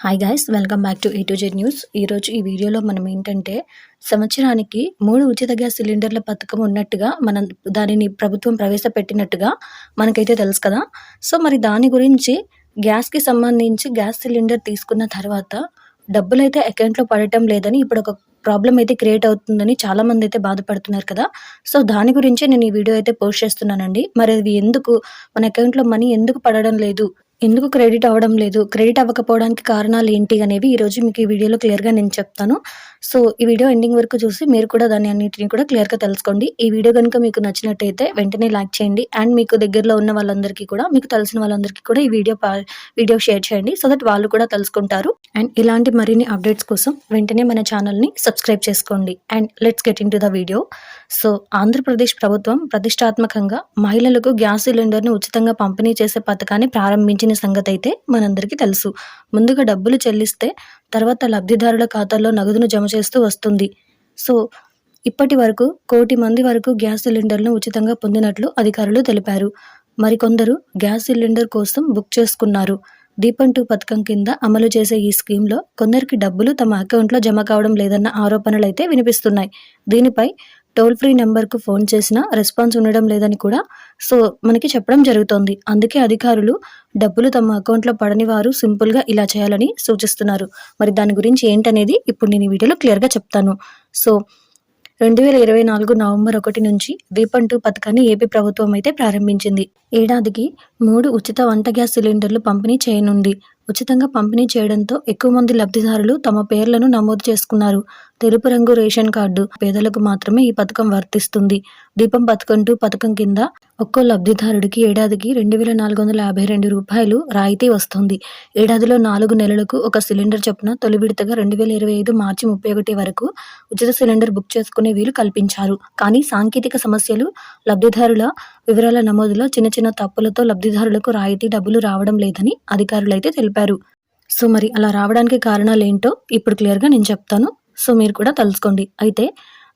Hi guys welcome back to A to Z news ఈరోజు ఈ వీడియోలో మనం ఏంటంటే సంవత్సరానికి మూడు ఉచిత గ్యాస్ సిలిండర్ల పథకం ఉన్నట్టుగా మనం దానిని ప్రభుత్వం ప్రవేశపెట్టినట్టుగా మనకైతే తెలుసు కదా. సో మరి దాని గురించి గ్యాస్కి సంబంధించి గ్యాస్ సిలిండర్ తీసుకున్న తర్వాత డబ్బులు అయితే అకౌంట్లో పడటం లేదని ఇప్పుడు ఒక ప్రాబ్లం అయితే క్రియేట్ అవుతుందని చాలా మంది అయితే బాధపడుతున్నారు కదా. సో దాని గురించి నేను ఈ వీడియో అయితే పోస్ట్ చేస్తున్నానండి. మరి అది ఎందుకు మన అకౌంట్లో మనీ ఎందుకు పడడం లేదు? ఎందుకు క్రెడిట్ అవ్వడం లేదు? క్రెడిట్ అవ్వకపోవడానికి కారణాలు ఏంటి అనేవి ఈరోజు మీకు ఈ వీడియోలో క్లియర్గా నేను చెప్తాను. సో ఈ వీడియో ఎండింగ్ వరకు చూసి మీరు కూడా దాని అన్నింటిని కూడా క్లియర్గా తెలుసుకోండి. ఈ వీడియో కనుక మీకు నచ్చినట్టయితే వెంటనే లైక్ చేయండి. అండ్ మీకు దగ్గరలో ఉన్న వాళ్ళందరికీ కూడా మీకు తెలిసిన వాళ్ళందరికీ కూడా ఈ వీడియో వీడియో షేర్ చేయండి. సో దట్ వాళ్ళు కూడా తెలుసుకుంటారు. అండ్ ఇలాంటి మరిన్ని అప్డేట్స్ కోసం వెంటనే మన ఛానల్ని సబ్స్క్రైబ్ చేసుకోండి. And let's get into the video. So Andhra Pradesh ప్రభుత్వం ప్రతిష్టాత్మకంగా మహిళలకు గ్యాస్ సిలిండర్ను ఉచితంగా పంపిణీ చేసే పథకాన్ని జరిగిన సంగతి అయితే మనందరికీ తెలుసు. ముందుగా డబ్బులు చెల్లిస్తే తర్వాత లబ్ధిదారుల ఖాతాల్లో నగదును జమ చేస్తూ వస్తుంది. సో ఇప్పటి వరకు కోటి మంది వరకు గ్యాస్ సిలిండర్ను ఉచితంగా పొందినట్లు అధికారులు తెలిపారు. మరికొందరు గ్యాస్ సిలిండర్ కోసం బుక్ చేసుకున్నారు. దీపం టూ పథకం కింద అమలు చేసే ఈ స్కీమ్లో కొందరికి డబ్బులు తమ అకౌంట్లో జమ కావడం లేదన్న ఆరోపణలు అయితే వినిపిస్తున్నాయి. దీనిపై టోల్ ఫ్రీ నెంబర్కు ఫోన్ చేసినా రెస్పాన్స్ ఉండడం లేదని కూడా సో మనకి చెప్పడం జరుగుతోంది. అందుకే అధికారులు డబ్బులు తమ అకౌంట్లో పడని వారు సింపుల్గా ఇలా చేయాలని సూచిస్తున్నారు. మరి దాని గురించి ఏంటనేది ఇప్పుడు నేను ఈ వీడియోలో క్లియర్గా చెప్తాను. సో రెండు వేల ఇరవై నాలుగు నవంబర్ ఒకటి నుంచి దీపం టూ పథకాన్ని ఏపీ ప్రభుత్వం అయితే ప్రారంభించింది. ఏడాదికి మూడు ఉచిత వంట గ్యాస్ సిలిండర్లు పంపిణీ చేయనుంది. ఉచితంగా పంపిణీ చేయడంతో ఎక్కువ మంది లబ్ధిదారులు తమ పేర్లను నమోదు చేసుకున్నారు. తెలుపు రంగు రేషన్ కార్డు పేదలకు మాత్రమే ఈ పథకం వర్తిస్తుంది. దీపం పథకంటూ పథకం కింద ఒక్కో లబ్ధిదారుడికి ఏడాదికి రెండు వేల నాలుగు వందల యాభై రెండు రూపాయలు రాయితీ వస్తుంది. ఏడాదిలో నాలుగు నెలలకు ఒక సిలిండర్ చొప్పున తొలి విడతగా రెండు వేల ఇరవై ఐదు మార్చి ముప్పై ఒకటి వరకు ఉచిత సిలిండర్ బుక్ చేసుకునే వీలు కల్పించారు. కానీ సాంకేతిక సమస్యలు లబ్ధిదారుల వివరాల నమోదులో చిన్న చిన్న తప్పులతో లబ్ధిదారులకు రాయితీ డబ్బులు రావడం లేదని అధికారులైతే తెలిపారు. చెప్పారు. సో మరి అలా రావడానికి కారణాలు ఏంటో ఇప్పుడు క్లియర్గా నేను చెప్తాను. సో మీరు కూడా తెలుసుకోండి అయితే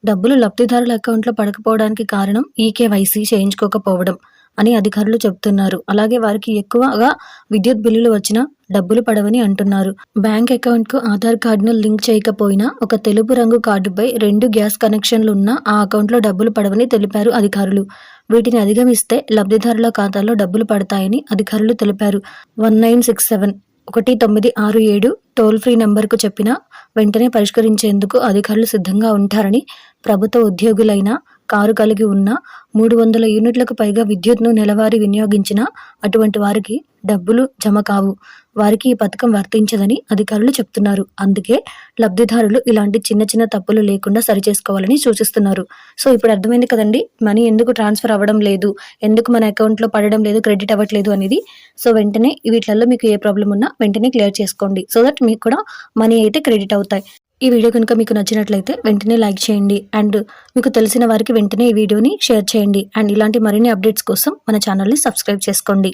డబ్బులు లబ్ధిదారుల అకౌంట్లో పడకపోవడానికి కారణం ఈకేవైసీ చేయించుకోకపోవడం అని అధికారులు చెబుతున్నారు అలాగే వారికి ఎక్కువగా విద్యుత్ బిల్లులు వచ్చినా డబ్బులు పడవని అంటున్నారు. బ్యాంక్ అకౌంట్కు ఆధార్ కార్డును లింక్ చేయకపోయినా ఒక తెలుపు రంగు కార్డుపై రెండు గ్యాస్ కనెక్షన్లు ఉన్న ఆ అకౌంట్లో డబ్బులు పడవని తెలిపారు అధికారులు. వీటిని అధిగమిస్తే లబ్ధిదారుల ఖాతాలో డబ్బులు పడతాయని అధికారులు తెలిపారు. వన్ నైన్ సిక్స్ సెవెన్ ఒకటి తొమ్మిది ఆరు ఏడు టోల్ ఫ్రీ నెంబర్కు చెప్పినా వెంటనే పరిష్కరించేందుకు అధికారులు సిద్ధంగా ఉంటారని ప్రభుత్వ ఉద్యోగులైన కారు కలిగి ఉన్న మూడు వందల యూనిట్లకు పైగా విద్యుత్ను నెలవారీ వినియోగించిన అటువంటి వారికి డబ్బులు జమ కావు. వారికి ఈ పథకం వర్తించదని అధికారులు చెప్తున్నారు. అందుకే లబ్ధిదారులు ఇలాంటి చిన్న చిన్న తప్పులు లేకుండా సరిచేసుకోవాలని సూచిస్తున్నారు. సో ఇప్పుడు అర్థమైంది కదండి? మనీ ఎందుకు ట్రాన్స్ఫర్ అవ్వడం లేదు? ఎందుకు మన అకౌంట్లో పడడం లేదు? క్రెడిట్ అవ్వట్లేదు అనేది. సో వెంటనే వీటిలలో మీకు ఏ ప్రాబ్లం ఉన్నా వెంటనే క్లియర్ చేసుకోండి. సో దట్ మీకు కూడా మనీ అయితే క్రెడిట్ అవుతాయి. ఈ వీడియో కనుక మీకు నచ్చినట్లయితే వెంటనే లైక్ చేయండి అండ్ మీకు తెలిసిన వారికి వెంటనే ఈ వీడియోని షేర్ చేయండి అండ్ ఇలాంటి మరిన్ని అప్డేట్స్ కోసం మన ఛానల్ని సబ్స్క్రైబ్ చేసుకోండి.